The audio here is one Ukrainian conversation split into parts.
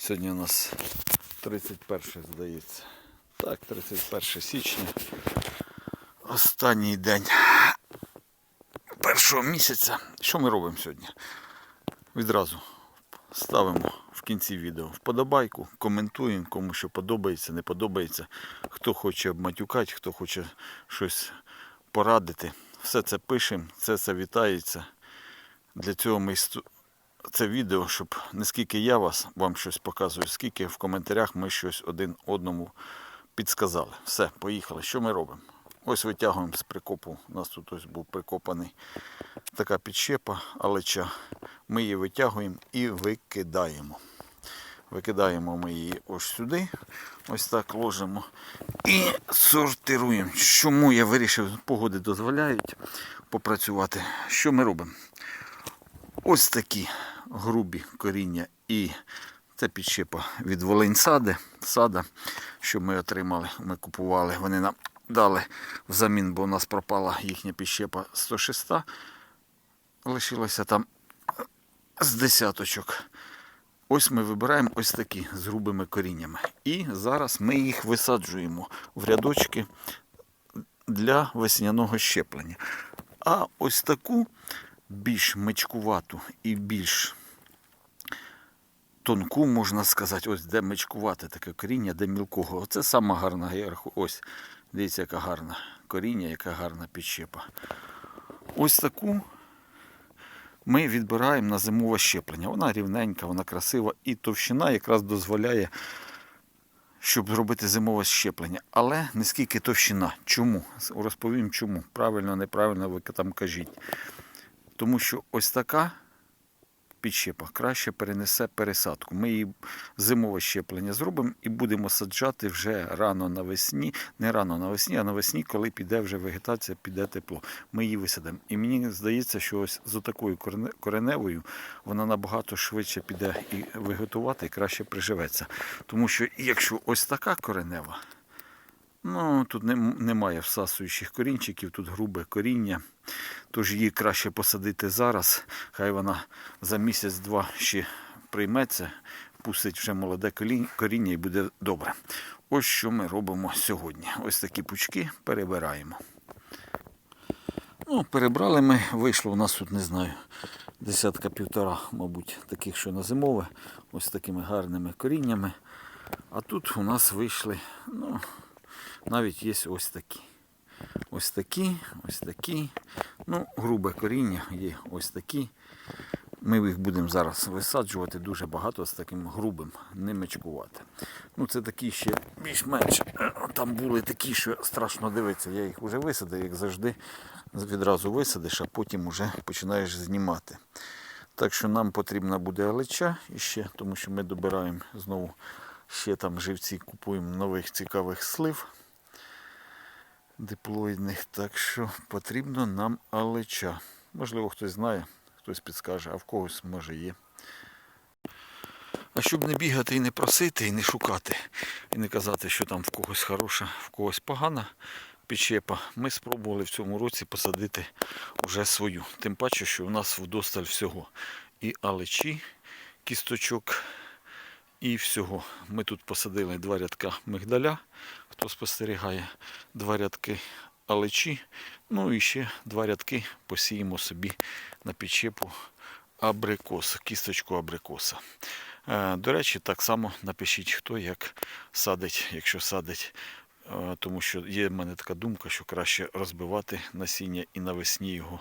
Сьогодні у нас 31 здається. Так, 31 січня. Останній день першого місяця. Що ми робимо сьогодні? Відразу ставимо в кінці відео вподобайку, коментуємо, кому що подобається, не подобається. Хто хоче обматюкати, хто хоче щось порадити. Все це пишемо, це це вітається. Для цього ми це відео, щоб не скільки я вас вам щось показую, скільки в коментарях ми щось один одному підсказали. Все, поїхали. Що ми робимо? Ось витягуємо з прикопу. У нас тут ось був прикопаний така підщепа, алеча. Ми її витягуємо і викидаємо. Викидаємо ми її ось сюди, ось так ложимо і сортируємо. Чому я вирішив, погоди дозволяють попрацювати. Що ми робимо? Ось такі грубі коріння і це підщепа від Волиньсади, сада, що ми отримали, ми купували. Вони нам дали взамін, бо у нас пропала їхня підщепа 106. Лишилося там з десяточок. Ось ми вибираємо ось такі з грубими коріннями. І зараз ми їх висаджуємо в рядочки для весняного щеплення. А ось таку більш мечкувату і більш тонку, можна сказати, ось де мечкувате таке коріння, де мілкого. Оце сама гарна я. Ось, дивіться, яка гарна коріння, яка гарна підщепа. Ось таку ми відбираємо на зимове щеплення. Вона рівненька, вона красива і товщина якраз дозволяє, щоб зробити зимове щеплення. Але не скільки товщина. Чому? Розповім чому. Правильно, неправильно, ви там кажіть. Тому що ось така підщепа краще перенесе пересадку. Ми її зимове щеплення зробимо і будемо саджати вже рано навесні, не рано навесні, а навесні, коли піде вже вегетація, піде тепло. Ми її висадимо. І мені здається, що ось з такою кореневою вона набагато швидше піде і вегетувати, і краще приживеться. Тому що якщо ось така коренева, Ну, тут нем- немає всасуючих корінчиків, тут грубе коріння. Тож її краще посадити зараз. Хай вона за місяць-два ще прийметься, пустить вже молоде коріння і буде добре. Ось що ми робимо сьогодні. Ось такі пучки перебираємо. Ну, перебрали ми, вийшло у нас тут, не знаю, десятка півтора, мабуть, таких, що на зимове, ось такими гарними коріннями. А тут у нас вийшли, ну, навіть є ось такі. Ось такі, ось такі. Ну, грубе коріння є ось такі. Ми їх будемо зараз висаджувати дуже багато з таким грубим, не мечкувати. Ну, це такі ще більш-менш. е, Там були такі, що страшно дивитися. Я їх вже висадив, як завжди, відразу висадиш, а потім вже починаєш знімати. Так що нам потрібна буде алеча іще, тому що ми добираємо знову ще там живці, купуємо нових цікавих слив диплоїдних. Так що потрібно нам алеча. Можливо, хтось знає, хтось підскаже, а в когось може є. А щоб не бігати і не просити, і не шукати, і не казати, що там в когось хороша, в когось погана підщепа, ми спробували в цьому році посадити вже свою. Тим паче, що у нас вдосталь всього. І алечі, кісточок, і всього. Ми тут посадили два рядка мигдаля, хто спостерігає, два рядки алечі, ну і ще два рядки посіємо собі на підщепу абрикос, кісточку абрикоса. Е, До речі, так само напишіть, хто як садить, якщо садить. Е, Тому що є в мене така думка, що краще розбивати насіння і навесні його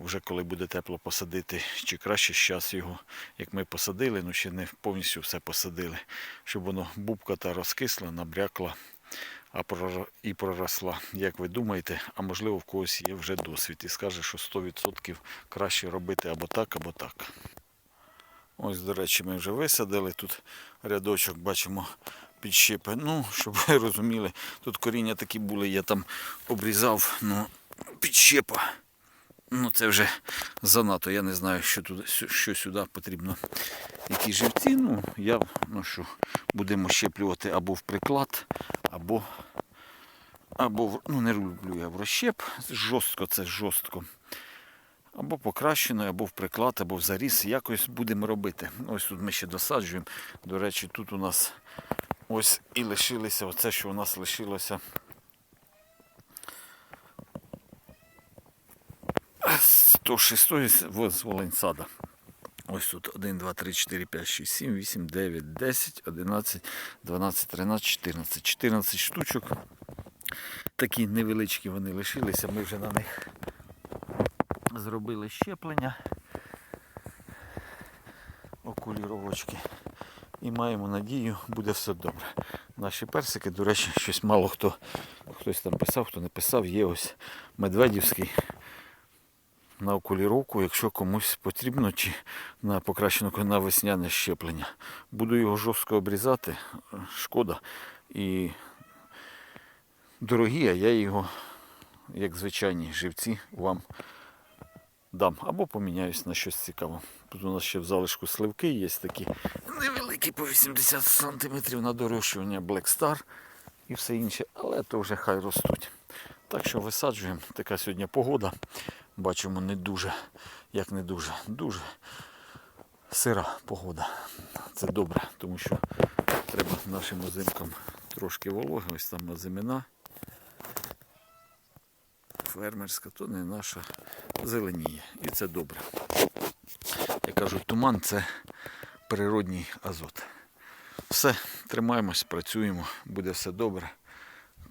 вже коли буде тепло посадити, чи краще зараз його, як ми посадили, ну ще не повністю все посадили, щоб воно бубка та розкисла, набрякла а і проросла. Як ви думаєте, а можливо в когось є вже досвід і скаже, що 100% краще робити або так, або так. Ось, до речі, ми вже висадили. Тут рядочок бачимо підщепи. Ну, щоб ви розуміли, тут коріння такі були, я там обрізав, ну, підщепа. Ну, це вже занадто. Я не знаю, що туди, що сюди потрібно. Які живці. Ну, я ну що, будемо щеплювати або в приклад, або, або в- ну, не люблю я в розщеп. Жорстко це жорстко. або покращеною, або в приклад, або в заріз. Якось будемо робити. Ось тут ми ще досаджуємо. До речі, тут у нас ось і лишилося, оце, що у нас лишилося. 106 з Волинсада. Ось тут 1, 2, 3, 4, 5, 6, 7, 8, 9, 10, 11, 12, 13, 14. 14 штучок. Такі невеличкі вони лишилися. Ми вже на них зробили щеплення. Окуліровочки. І маємо надію, буде все добре. Наші персики, до речі, щось мало хто хтось там писав, хто не писав, є ось медведівський на окуліровку, якщо комусь потрібно, чи на покращену на весняне щеплення. Буду його жорстко обрізати, шкода. І дорогі, а я його, як звичайні живці, вам дам. Або поміняюсь на щось цікаве. Тут у нас ще в залишку сливки є такі невеликі по 80 см на дорощування Black Star і все інше, але то вже хай ростуть. Так що висаджуємо. Така сьогодні погода. Бачимо не дуже, як не дуже, дуже сира погода. Це добре, тому що треба нашим озимкам трошки вологи. Ось там озимина. Фермерська, то не наша зеленіє. І це добре. Я кажу, туман це природній азот. Все, тримаємось, працюємо, буде все добре.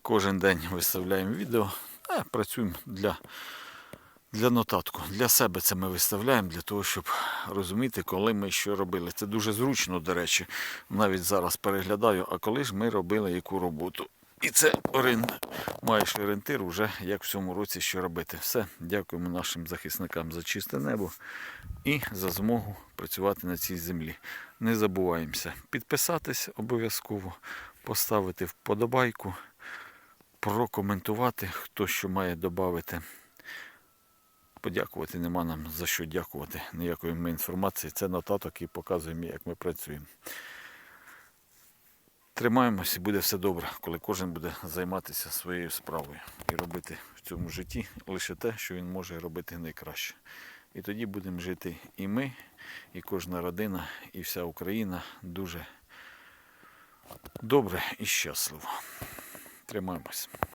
Кожен день виставляємо відео, а працюємо для, для нотатку. Для себе це ми виставляємо, для того, щоб розуміти, коли ми що робили. Це дуже зручно, до речі. Навіть зараз переглядаю, а коли ж ми робили яку роботу. І це орин, маєш орієнтир вже як в цьому році що робити. Все, дякуємо нашим захисникам за чисте небо і за змогу працювати на цій землі. Не забуваємося підписатись обов'язково, поставити вподобайку, прокоментувати, хто що має додати. Подякувати нема нам за що дякувати. Ніякої ми інформації. Це нотаток і показуємо, як ми працюємо. Тримаємося і буде все добре, коли кожен буде займатися своєю справою і робити в цьому житті лише те, що він може робити найкраще. І тоді будемо жити і ми, і кожна родина, і вся Україна дуже добре і щасливо. Тримаємось.